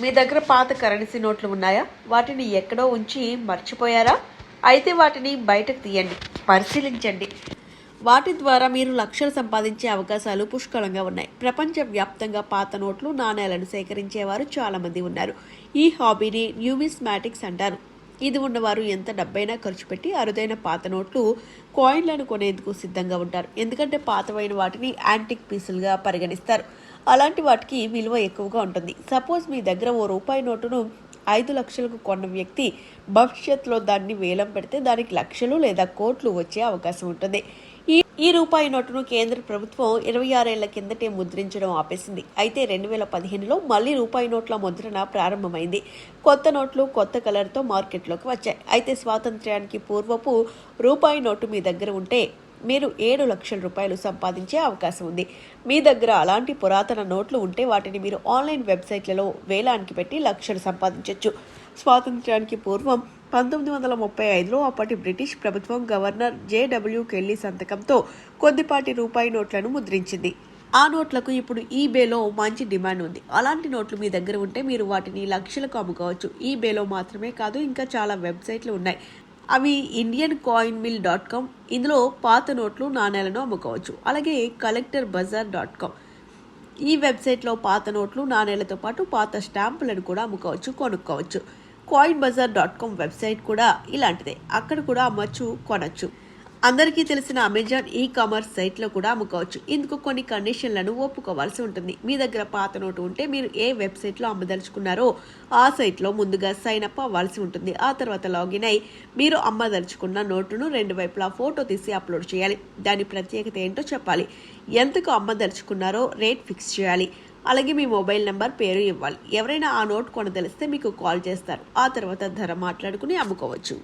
మీ దగ్గర పాత కరెన్సీ నోట్లు ఉన్నాయా? వాటిని ఎక్కడో ఉంచి మర్చిపోయారా? అయితే వాటిని బయటకు తీయండి పరిశీలించండి. వాటి ద్వారా మీరు లక్షలు సంపాదించే అవకాశాలు పుష్కలంగా ఉన్నాయి. ప్రపంచవ్యాప్తంగా పాత నోట్లు నాణేలను సేకరించేవారు చాలామంది ఉన్నారు. ఈ హాబీని న్యూమిస్మాటిక్స్ అంటారు. ఇది ఉన్నవారు ఎంత డబ్బైనా ఖర్చు పెట్టి అరుదైన పాత నోట్లు కాయిన్లను కొనేందుకు సిద్ధంగా ఉంటారు. ఎందుకంటే పాతవైన వాటిని యాంటిక్ పీసులుగా పరిగణిస్తారు. అలాంటి వాటికి విలువ ఎక్కువగా ఉంటుంది. సపోజ్ మీ దగ్గర ఓ రూపాయి నోటును ఐదు లక్షలకు కొన్న వ్యక్తి భవిష్యత్తులో దాన్ని వేలం పెడితే దానికి లక్షలు లేదా కోట్లు వచ్చే అవకాశం ఉంటుంది. ఈ ఈ రూపాయి నోటును కేంద్ర ప్రభుత్వం ఇరవై ఆరేళ్ళ కిందటే ముద్రించడం ఆపేసింది. అయితే రెండు వేల పదిహేనులో మళ్ళీ రూపాయి నోట్ల ముద్రణ ప్రారంభమైంది. కొత్త నోట్లు కొత్త కలర్తో మార్కెట్లోకి వచ్చాయి. అయితే స్వాతంత్ర్యానికి పూర్వపు రూపాయి నోటు మీ దగ్గర ఉంటే మీరు ఏడు లక్షల రూపాయలు సంపాదించే అవకాశం ఉంది. మీ దగ్గర అలాంటి పురాతన నోట్లు ఉంటే వాటిని మీరు ఆన్లైన్ వెబ్సైట్లలో వేలానికి పెట్టి లక్షలు సంపాదించవచ్చు స్వాతంత్ర్యానికి పూర్వం పంతొమ్మిది వందల ముప్పై ఐదులో అప్పటి బ్రిటిష్ ప్రభుత్వం గవర్నర్ జేడబ్ల్యూ కెల్లీ సంతకంతో కొద్దిపాటి రూపాయి నోట్లను ముద్రించింది. ఆ నోట్లకు ఇప్పుడు ఈబేలో మంచి డిమాండ్ ఉంది. అలాంటి నోట్లు మీ దగ్గర ఉంటే మీరు వాటిని లక్షలకు అమ్ముకోవచ్చు. ఈబేలో మాత్రమే కాదు ఇంకా చాలా వెబ్సైట్లు ఉన్నాయి. అవి Indian coin mill dot com ఇందులో పాత నోట్లు నాణేలను అమ్ముకోవచ్చు. అలాగే కలెక్టర్ బజార్ డాట్ కామ్ ఈ వెబ్సైట్లో పాత నోట్లు నాణేలతో పాటు పాత స్టాంపులను కూడా అమ్ముకోవచ్చు కొనుక్కోవచ్చు. Coin bazaar dot com website కూడా ఇలాంటిదే. అక్కడ కూడా అమ్మచ్చు కొనచ్చు. అందరికీ తెలిసిన అమెజాన్ ఈ కామర్స్ సైట్లో కూడా అమ్ముకోవచ్చు. ఇందుకు కొన్ని కండిషన్లను ఒప్పుకోవాల్సి ఉంటుంది. మీ దగ్గర పాత నోటు ఉంటే మీరు ఏ వెబ్సైట్లో అమ్మదలుచుకున్నారో ఆ సైట్లో ముందుగా సైన్ అప్ అవ్వాల్సి ఉంటుంది. ఆ తర్వాత లాగిన్ అయి మీరు అమ్మదలుచుకున్న నోటును రెండు వైపులా ఫోటో తీసి అప్లోడ్ చేయాలి. దాని ప్రత్యేకత ఏంటో చెప్పాలి. ఎంతకు అమ్మదలుచుకున్నారో రేట్ ఫిక్స్ చేయాలి. అలాగే మీ మొబైల్ నెంబర్ పేరు ఇవ్వాలి. ఎవరైనా ఆ నోట్ కొనదలిస్తే మీకు కాల్ చేస్తారు. ఆ తర్వాత ధర మాట్లాడుకుని అమ్ముకోవచ్చు.